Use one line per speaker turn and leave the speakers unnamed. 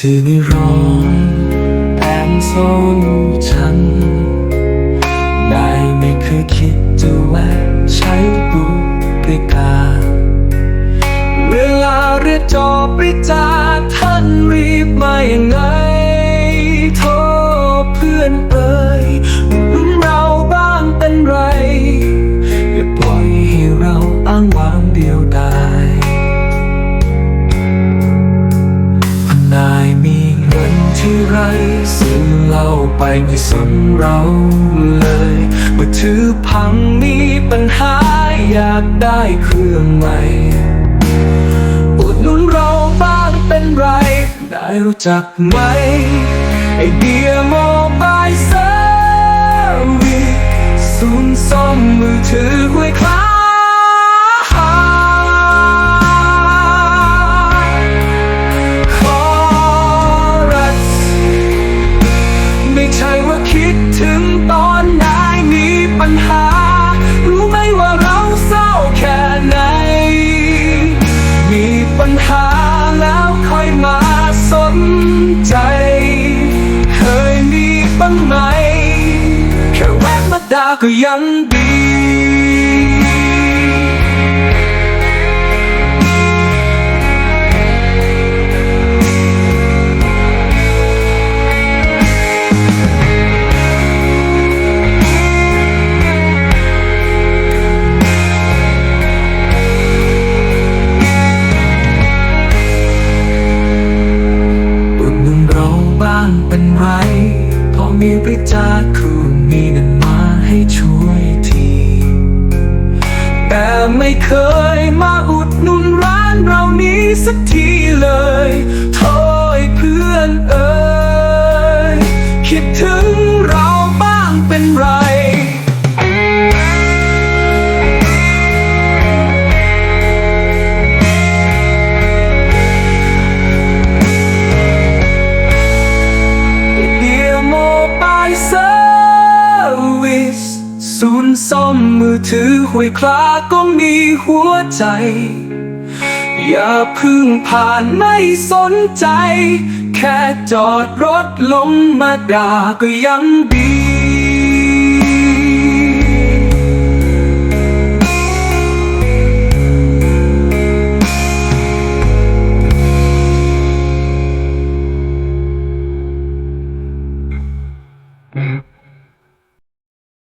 ชื่อนี่ร้องแอนโซลูชันได้ไม่เคยคิดจะแวะใช้บริการเวลาเรียกจอบริจาท่านรีบมาอย่างไง เล่าไปไม่สนเราเลยมือถือพังมีปัญหาอยากได้เครื่องใหม่อุดหนุนเราบ้างเป็นไร ได้รู้จักไหมไอเดียโม ถึงตอนนายมีปัญหา รู้ไหมว่าเราเศร้าแค่ไหน มีปัญหาแล้วค่อยมาสนใจ เคยมีบ้างไหม แค่แวะมาด่าก็ยัง มีปริจาคคุณมีเงินมาให้ช่วยที แต่ไม่เคยมาอุดหนุนร้านเรานี้สักทีเลยโทษ โมบายเซอร์วิสศูนย์ซ่อมมือถือห้วยคลาก็มีหัวใจ อย่าพึ่งผ่านไม่สนใจ แค่จอดรถลงมาด่าก็ยังดี